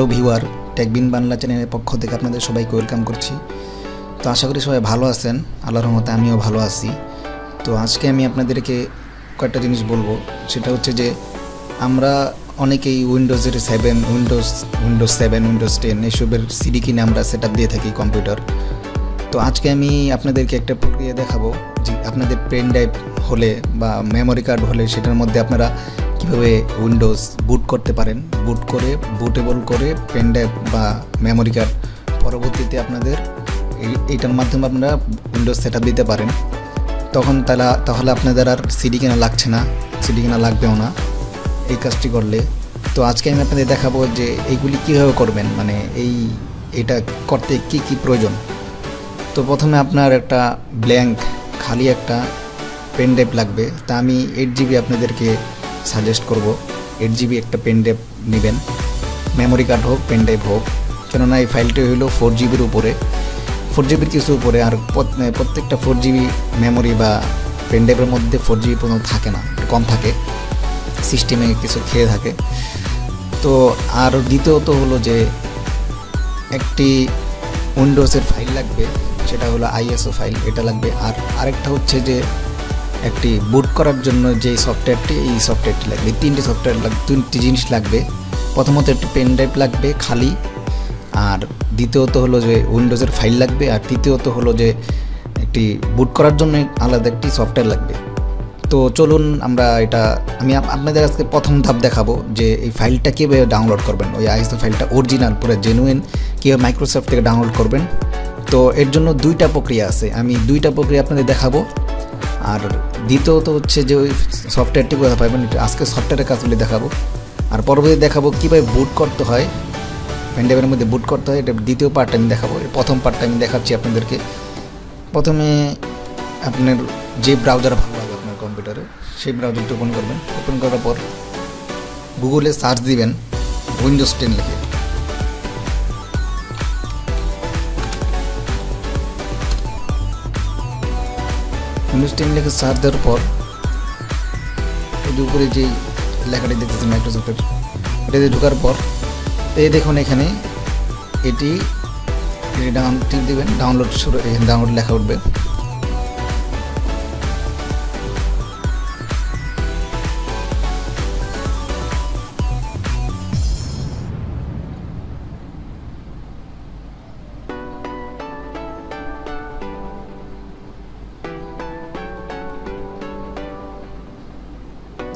Hello viewer, টেকবিন Bangla চ্যানেলের পক্ষ থেকে আপনাদের সবাইকে ওয়েলকাম করছি। তো আশা করি সবাই ভালো আছেন, আল্লাহর রহমতে আমিও ভালো আছি। তো আজকে আমি আপনাদেরকে কয়েকটা জিনিস বলব, সেটা হচ্ছে যে আমরা অনেকেই উইন্ডোজের seven Windows Windows seven Windows ten এসবের সিডি কিনে আমরা সেট দিয়ে থাকি কম্পিউটার। তো আজকে আমি আপনাদেরকে একটা প্রক্রিয়া দেখাবো, যে আপনাদের পেন ড্রাইভ হলে বা মেমোরি কার্ড হলে সেটার মধ্যে আপনারা কীভাবে উইন্ডোজ বুট করতে পারেন? বুট করে বুটেবল করে পেন ড্রাইভ বা মেমোরি কার্ড পরবর্তীতে আপনাদের এই- এইটার মাধ্যমে আপনারা উইন্ডোজ সেট দিতে পারেন। তখন তাহলে তাহলে আপনাদের আর সিডি কেনা লাগছে না সিডি কেনা লাগবেও না এই কাজটি করলে। তো আজকে আমি আপনাদের দেখাবো যে এইগুলি কীভাবে করবেন মানে এই, এটা করতে কি কি প্রয়োজন। তো প্রথমে আপনার একটা ব্ল্যাঙ্ক খালি একটা পেন ড্রাইভ লাগবে। তা আমি এইট জিবি আপনাদেরকে সাজেস্ট করব। এইট জিবি একটা পেন ড্রাইভ নেবেন। মেমোরি কার্ড হোক পেন ড্রাইভ হোক। কেননা এই ফাইলটি হলো ফোর জিবির উপরে। ফোর জিবির কিছু উপরে আর প্রত- প্রত্যেকটা ফোর জিবি মেমোরি বা পেন ড্রাইভের মধ্যে ফোর জিবি পর্যন্ত থাকে না কম থাকে। সিস্টেমে কিছু খেয়ে থাকে। তো আর দ্বিতীয়ত হলো যে একটি উইন্ডোজের ফাইল লাগবে, সেটা হলো আইএসও ফাইল এটা লাগবে। আর আরেকটা হচ্ছে যে একটি বুট করার জন্য যে সফটওয়্যারটি এই সফটওয়্যারটি লাগবে তিনটি সফটওয়্যার লাগবে তিনটি জিনিস লাগবে। প্রথমত একটি পেন ড্রাইভ লাগবে খালি, আর দ্বিতীয়ত হলো যে উইন্ডোজের ফাইল লাগবে, আর তৃতীয়ত হলো যে একটি বুট করার জন্য আলাদা একটি সফটওয়্যার লাগবে। তো চলুন আমরা এটা, আমি আপ- আপনাদের আজকে প্রথম ধাপ দেখাবো যে এই ফাইলটা কীভাবে ডাউনলোড করবেন। ওই আইএসও ফাইলটা অরিজিনাল পুরো জেনুইন কীভাবে মাইক্রোসফট থেকে ডাউনলোড করবেন। তো এর জন্য দুইটা প্রক্রিয়া আছে, আমি দুইটা প্রক্রিয়া আপনাদের দেখাবো। আর দ্বিতীয়ত হচ্ছে যে ওই সফটওয়্যারটি কোথায় পাবেন এটা আজকে সফটওয়্যারের কাজগুলি দেখাবো। আর পরবর্তী দেখাবো কীভাবে বুট করতে হয়। পেনড্রাইভের মধ্যে বুট করতে হয়, এটা দ্বিতীয় পার্টটা আমি দেখাবো। প্রথম পার্টটা আমি দেখাচ্ছি আপনাদেরকে। প্রথমে আপনার যে ব্রাউজার ভালো লাগে আপনার কম্পিউটারে সেই ব্রাউজারটি ওপেন করবেন। ওপেন করার পর গুগলে সার্চ দিবেন উইন্ডোজ টেন লিখে। উইন্ডোজ টেন লিখে সার্চ দেওয়ার পর এটি উপরে যে লেখাটি দেখতেছি মাইক্রোসফটের এটাতে ঢোকার পর, এই দেখুন এখানে এটি ডাউন টিপ দেবেন ডাউনলোড শুরু ডাউনলোড লেখা উঠবে।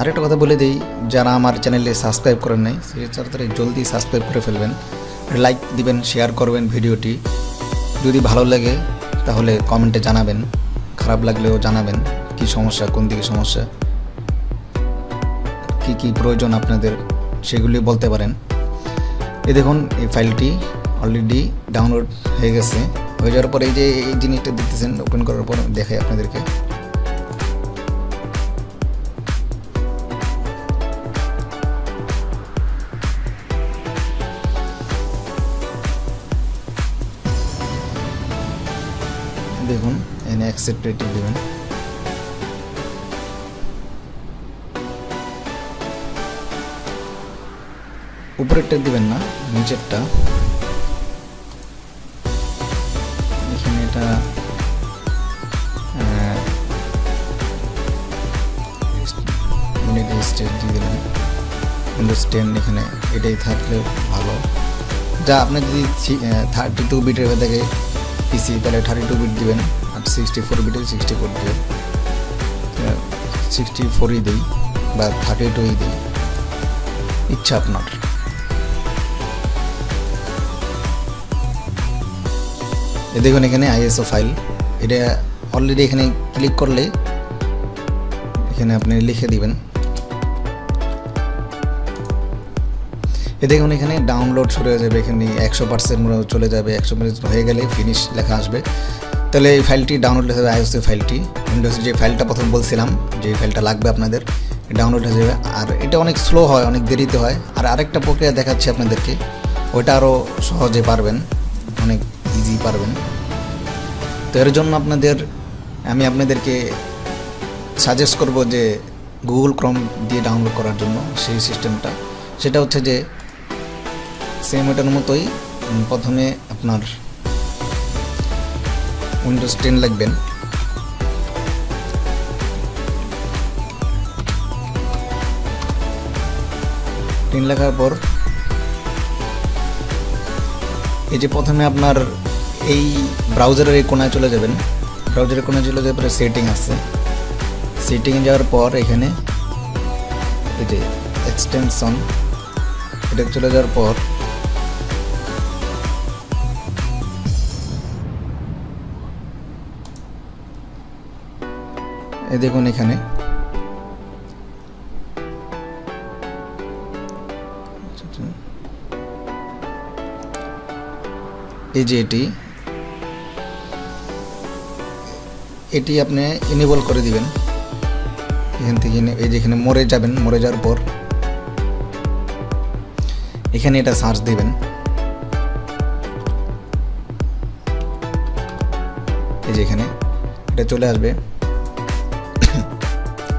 আরেকটা কথা বলে দিই, যারা আমার চ্যানেলে সাবস্ক্রাইব করেন নাই, সে তাড়াতাড়ি জলদি সাবস্ক্রাইব করে ফেলবেন। লাইক দিবেন, শেয়ার করবেন ভিডিওটি। যদি ভালো লাগে, তাহলে কমেন্টে জানাবেন। খারাপ লাগলেও জানাবেন, কি সমস্যা, কোন দিকে সমস্যা, কি কি প্রয়োজন আপনাদের, সেগুলি বলতে পারেন। এই দেখুন, এই ফাইলটি অলরেডি ডাউনলোড হয়ে গেছে। হয়ে যাওয়ার পরে এই যে, এই জিনিসটা দেখতেছেন ওপেন করার পর দেখাই আপনাদেরকে। অ্যাকসেপ্ট রেটিং দেবেন উপরেরটা দিবেন না নিচেরটা এখানে এটা মিনিট দিয়ে এখানে এটাই থাকলে ভালো যা আপনি যদি থার্টি টু বিটের থেকে পিসি তাহলে থার্টি টু বিট দিবেন সিক্সটি ফোর বিটে সিক্সটি ফোর দিবেন সিক্সটি ফোরই দিই বা থার্টি টুই দিই। ইচ্ছা আপনার। এ দেখুন এখানে আইএসও ফাইল এটা অলরেডি এখানে ক্লিক করলে এখানে আপনি লিখে দিবেন। এ দেখুন এখানে ডাউনলোড শুরু হয়ে যাবে। এখানে একশো পার্সেন্ট চলে যাবে। একশো পার্সেন্ট হয়ে গেলে ফিনিশ লেখা আসবে। তাহলে এই ফাইলটি ডাউনলোড হয়ে যাবে আইওসি ফাইলটি উইন্ডোজের যে ফাইলটা প্রথম বলছিলাম, যে ফাইলটা লাগবে আপনাদের ডাউনলোড হয়ে যাবে। আর এটা অনেক স্লো হয়, অনেক দেরিতে হয়। আর আরেকটা প্রক্রিয়া দেখাচ্ছি আপনাদেরকে ওইটা আরও সহজে পারবেন, অনেক ইজি পারবেন। তো এর জন্য আপনাদের, আমি আপনাদেরকে সাজেস্ট করব যে গুগল ক্রম দিয়ে ডাউনলোড করার জন্য সেই সিস্টেমটা সেটা হচ্ছে যে সেম এটার মতোই প্রথমে আপনার উইন্ডোজ টেন লাগবেন। টেন লেখার পর এই যে প্রথমে আপনার এই ব্রাউজারের এই কোনায় চলে যাবেন। ব্রাউজারের কোনায় চলে যাওয়ার পরে সেটিং আছে। সেটিংয়ে যাওয়ার পর এখানে এই যে এক্সটেনশন এটা চলে যাওয়ার পর দেখুন এখানে। এই যে এটি এটি আপনি এনেবল করে দিবেন। এখান থেকে এই যেখানে মরে যাবেন, মরে যাওয়ার পর। এখানে এটা সার্চ দিবেন। এই যে এখানে, এটা চলে আসবে।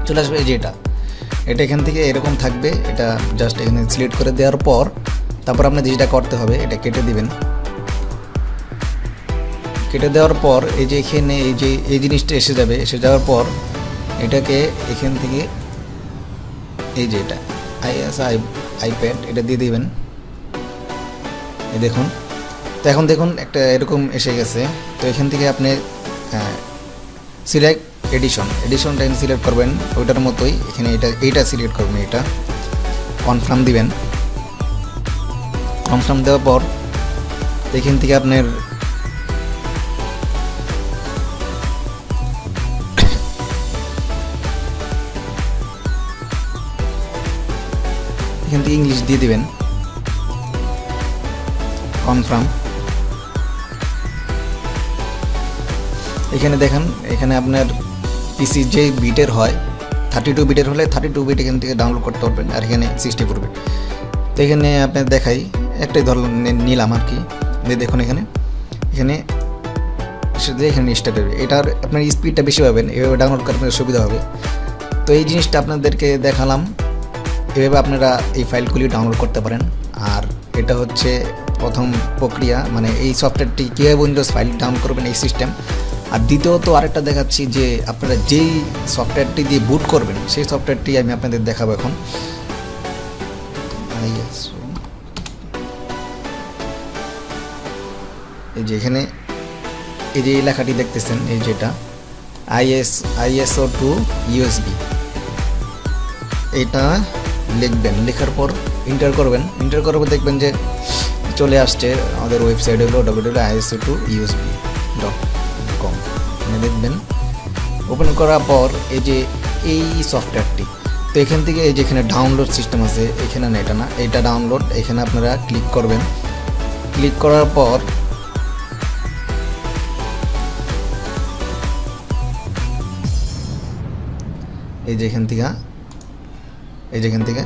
চলে আসবে এই যে এটা। এটা এখান থেকে এরকম থাকবে, এটা জাস্ট এখানে সিলেক্ট করে দেওয়ার পর তারপর আপনার যেটা করতে হবে, এটা কেটে দিবেন। কেটে দেওয়ার পর এই যে এখানে এই যে এই জিনিসটা এসে যাবে, এসে যাওয়ার পর এটাকে এখান থেকে এই যে এটা আইএস আই আইপ্যাড এটা দিয়ে দিবেন। এই দেখুন। তো এখন দেখুন একটা এরকম এসে গেছে। তো এখান থেকে আপনি সিলেক্ট এডিশন এডিশনটা সিলেক্ট করবেন। ওইটার মতোই এখানে এটা এইটা সিলেক্ট করবেন এটা। কনফার্ম দিবেন। কনফার্ম দেওয়ার পর এখান থেকে আপনার এখান থেকে ইংলিশ দিয়ে দিবেন। কনফার্ম এখানে দেখেন, এখানে আপনার পিসি যে বিটের হয় থার্টি টু বিটের হলে থার্টি টু বিট এখান থেকে ডাউনলোড করতে পারবেন আর এখানে সিক্সটি ফোর বিট তো এখানে আপনার দেখাই, একটাই ধর নিলাম আর কি। দেখুন এখানে। এখানে এখানে স্টার্ট হবে এটার আপনার স্পিডটা বেশি পাবেন, এভাবে ডাউনলোড করতে সুবিধা হবে। তো এই জিনিসটা আপনাদেরকে দেখালাম। এভাবে আপনারা এই ফাইলগুলি ডাউনলোড করতে পারেন। আর এটা হচ্ছে প্রথম প্রক্রিয়া মানে এই সফটওয়্যারটি কীভাবে উইন্ডোজ ফাইল ডাউনলোড করবেন, এই সিস্টেম আর দ্বিতীয়ত আরেকটা দেখাচ্ছি যে আপনারা যেই সফটওয়্যারটি দিয়ে বুট করবেন, সেই সফটওয়্যারটি আমি আপনাদের দেখাবো এখন। এই যে এখানে, এই যে এই লেখাটি দেখতেছেন, এই যেটা আইএস আইএসও টু ইউএসবি এটা লিখবেন, লেখার পর ইন্টার করবেন। ইন্টার করার পর দেখবেন যে চলে আসছে আমাদের ওয়েবসাইট হলো W W ISO to USB dot দেখবেন ওপেন করার পর এই যে এই সফটওয়্যারটি তো এখান থেকে এই যে এখানে ডাউনলোড সিস্টেম আছে, এখানে না, এটা না, এটা ডাউনলোড এখানে আপনারা ক্লিক করবেন। ক্লিক করার পর এই যে এখান থেকে, এই যে এখান থেকে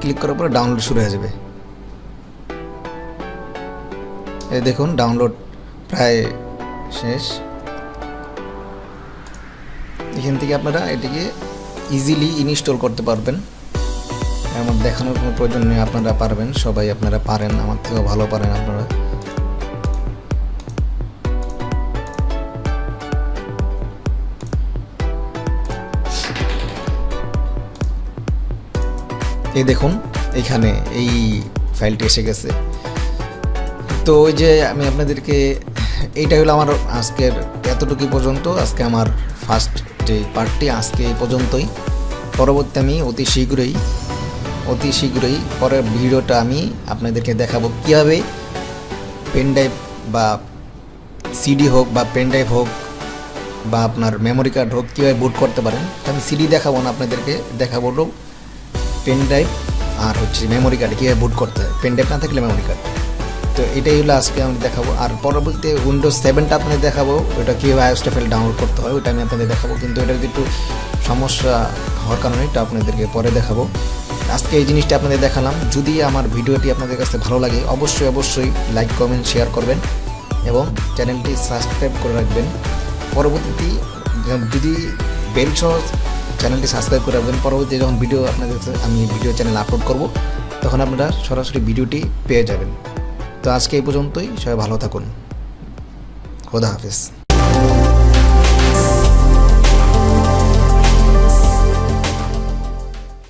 ক্লিক করার পর ডাউনলোড শুরু হয়ে যাবে। এই দেখুন ডাউনলোড প্রায় শেষ। এখান থেকে আপনারা এটিকে ইজিলি ইনস্টল করতে পারবেন। আমার দেখানোর কোনো প্রয়োজন নেই, আপনারা পারবেন, সবাই আপনারা পারেন, আমার থেকেও ভালো পারেন আপনারা। এই দেখুন, এখানে এই ফাইলটি এসে গেছে। তো ওই যে আমি আপনাদেরকে এইটা হলো আমার আজকের এতটুকু পর্যন্ত, আজকে আমার ফার্স্ট যে পার্টটি আজকে এই পর্যন্তই। পরবর্তী আমি অতি শীঘ্রই অতি শীঘ্রই পরের ভিডিওটা আমি আপনাদেরকে দেখাবো কীভাবে পেন ড্রাইভ বা সিডি হোক বা পেন ড্রাইভ হোক বা আপনার মেমোরি কার্ড হোক কীভাবে বুট করতে পারেন আমি সিডি দেখাবো না, আপনাদেরকে দেখাবো হলো পেন ড্রাইভ আর হচ্ছে মেমোরি কার্ড কীভাবে বুট করতে হয়। পেন ড্রাইভ না থাকলে মেমোরি কার্ড তো এটাই হলো আজকে আমি দেখাবো। আর পরবর্তীতে উইন্ডোজ সেভেনটা আপনাদের দেখাবো, ওটা কীভাবে আইওস ফাইল ডাউনলোড করতে হয়, ওটা আমি আপনাদের দেখাবো। কিন্তু এটা যদি একটু সমস্যা হওয়ার কারণে এটা আপনাদেরকে পরে দেখাবো। আজকে এই জিনিসটা আপনাদের দেখালাম। যদি আমার ভিডিওটি আপনাদের কাছে ভালো লাগে, অবশ্যই অবশ্যই লাইক কমেন্ট শেয়ার করবেন এবং চ্যানেলটি সাবস্ক্রাইব করে রাখবেন। পরবর্তীতে যদি বেল সহ চ্যানেলটি সাবস্ক্রাইব করে রাখবেন পরবর্তী যখন ভিডিও আপনাদের আমি ভিডিও চ্যানেল আপলোড করব, তখন আপনারা সরাসরি ভিডিওটি পেয়ে যাবেন। তো আজকে এই পর্যন্তই। সবাই ভালো থাকুন। খোদা হাফেজ।